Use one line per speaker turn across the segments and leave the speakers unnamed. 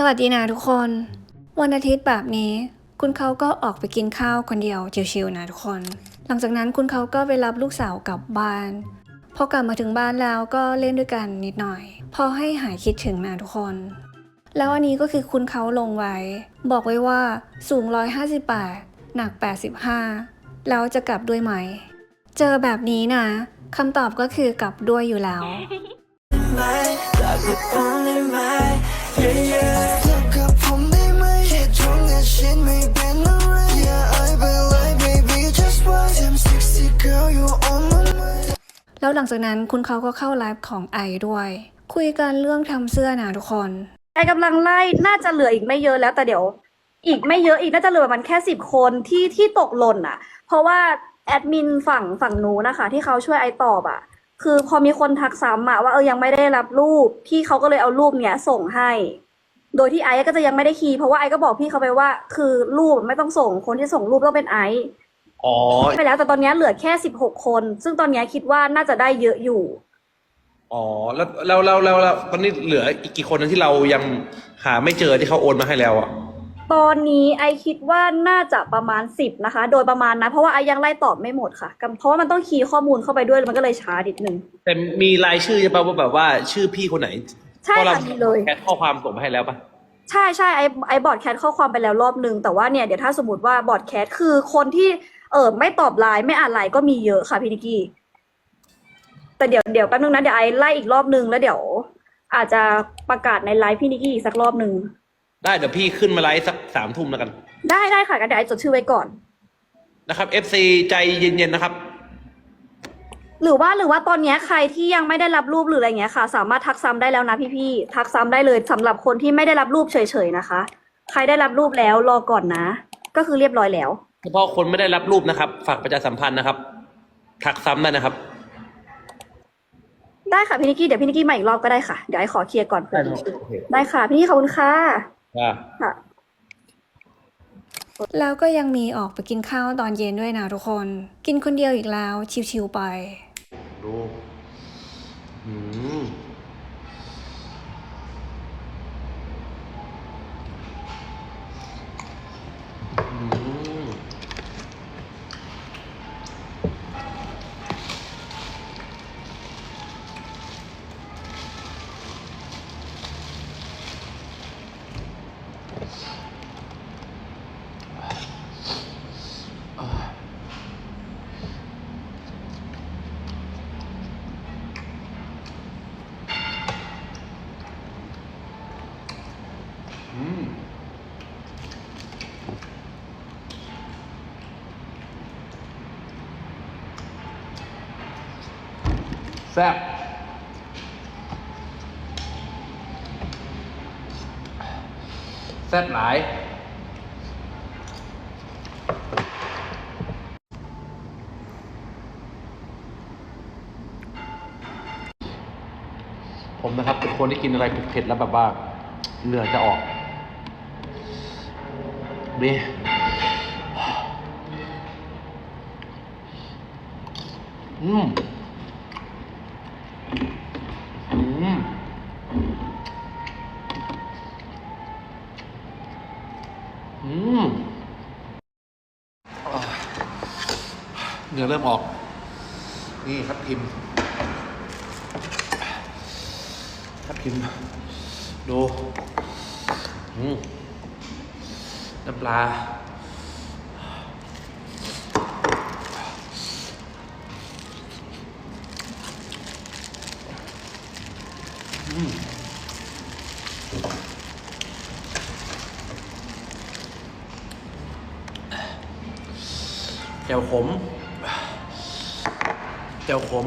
สวัสดีนะทุกคน วันอาทิตย์แบบนี้ คุณเขาก็ออกไปกินข้าวคนเดียวชิวๆนะทุกคน หลังจากนั้นคุณเขาก็ไปรับลูกสาวกลับบ้านพอกลับมาถึงบ้านแล้วก็เล่นด้วยกันนิดหน่อย พอให้หายคิดถึงนะทุกคน แล้วอันนี้ก็คือคุณเขาลงไว้ บอกไว้ว่าสูง 158 หนัก 85 แล้วจะกลับด้วยไหม เจอแบบนี้นะคำตอบก็คือกลับด้วยอยู่แล้ว
yeah yeah แล้
วหลังจากนั้นคุณเขาก็เข้าไลฟ์ของไอด้วย คุยกันเรื่องทำเสื้อนะทุกคน
ไอกำลังไล่น่าจะเหลืออีกไม่เยอะแล้วแต่เดี๋ยว อีกไม่เยอะอีกน่าจะเหลือประมาณแค่สิบคนที่ที่ตกหล่นอะ เพราะว่าแอดมินฝั่งฝั่งนู้นะคะ ที่เขาช่วยไอตอบอะ คือพอมีคนทักซ้ำอะว่าเออยังไม่ได้รับรูป พี่เขาก็เลยเอารูปเนี้ยส่งให้ โดยที่ไอซ์ก็จะยังไม่ได้คีย์เพราะว่าไอซ์ก็บอกพี่เขาไปว่า คือรูปไม่ต้องส่งคนที่ส่งรูปต้องเป็นไอซ
อ๋อ
ไปแล้วแต่ตอนเนี้ยเหลือแค่สิบหกคน ซึ่งตอนเนี้ยคิดว่าน่าจะได้เยอะอยู่
อ๋อ แล้วแล้วแล้วแล้วแล้วตอนนี้เหลืออีกกี่คนนะที่เรายังหาไม่เจอที่เขาโอนมาให้แล้วอะ
ตอนนี้ไอคิดว่าน่าจะประมาณสิบนะคะ โดยประมาณนะ เพราะว่าไอยังไล่ตอบไม่หมดค่ะกำเพราะว่ามันต้องคีย์ข้อมูลเข้าไปด้วยมันก็เลยช้านิดนึง
แต่มีรายชื่อจะป่ะว่าแบบว่าชื่อพี่คนไหน
ใช่
เพราะเรา
ค่ะมีเลย
แคปข้อความส่งมาให้แล้วป่ะ
ใช่ใช่ไอไอบอร์ดแคทข้อความไปแล้วรอบนึง แต่ว่าเนี่ยเดี๋ยวถ้าสมมติว่าบอร์ดแคทคือคนที่ เออไม่ตอบไลน์ไม่อ่านไลน์ก็มีเยอะค่ะพี่นิกกี้ แต่เดี๋ยวเดี๋ยวแป๊บนึงนะเดี๋ยวไอไล่อีกรอบนึงแล้วเดี๋ยว อาจจะประกาศในไลฟ์พี่นิกกี้อีกสักรอบนึง
ได้เดี๋ยวพี่ขึ้นมาไลฟ์สักสามทุ่มแล้วกัน
ได้ได้ค่ะงั้นเดี๋ยวไอจดชื่อไว้ก่อน
นะครับ FC ใจเย็นๆนะครับ
หรือว่าหรือว่าตอนเนี้ยใครที่ยังไม่ได้รับรูปหรืออะไรเงี้ยค่ะ สามารถทักซ้ำได้แล้วนะพี่ๆทักซ้ำได้เลยสำหรับคนที่ไม่ได้รับรูปเฉยๆนะคะ ใครได้รับรูปแล้วรอก่อนนะ ก็คือเรียบร้อยแล้ว
เฉพาะคนไม่ได้รับรูปนะครับ ฝากประชาสัมพันธ์นะครับ ทักซ้ำได้นะครับ
ได้ค่ะพี่นิกกี้เดี๋ยวพี่นิกกี้มาอีกรอบก็ได้ค่ะ เดี๋ยวไอขอเคลียร์ก่อนเพื่อน
ได้ครับโอเค
ได้ค่ะ พี่นิกกี้ขอบคุณค่ะ
อ่า
ค่ะ
แล้วก็ยังมีออกไปกินข้าวตอนเย็นด้วยนะทุกคน กินคนเดียวอีกแล้ว ชิวๆไป
ดูอืม ซ่บแซ่บหลายผมนะครับเป็นคนที่กินอะไรเผ็ดแล้วแบบว่าเหงื่อจะออกนี่อืม อืม อืมอ่า เหงื่อเริ่มออก นี่ครับพิมพ์ครับพิมพ์ดูอืมน้ำปลาอืมแจ่วขม แจ่วขม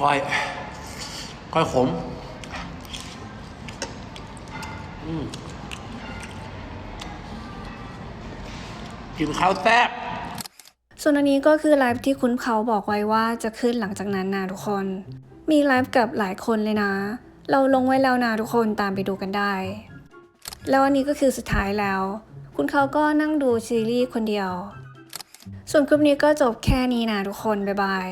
ก้อยก้อยขมอืมกินข้าวแซ่บ
ส่วนอันนี้ก็คือไลฟ์ที่คุณเขาบอกไว้ว่าจะขึ้นหลังจากนั้นนะทุกคน มีไลฟ์กับหลายคนเลยนะ เราลงไว้แล้วนะทุกคนตามไปดูกันได้ แล้วอันนี้ก็คือสุดท้ายแล้ว คุณเขาก็นั่งดูซีรีส์คนเดียว ส่วนคลิปนี้ก็จบแค่นี้นะทุกคน บ๊ายบาย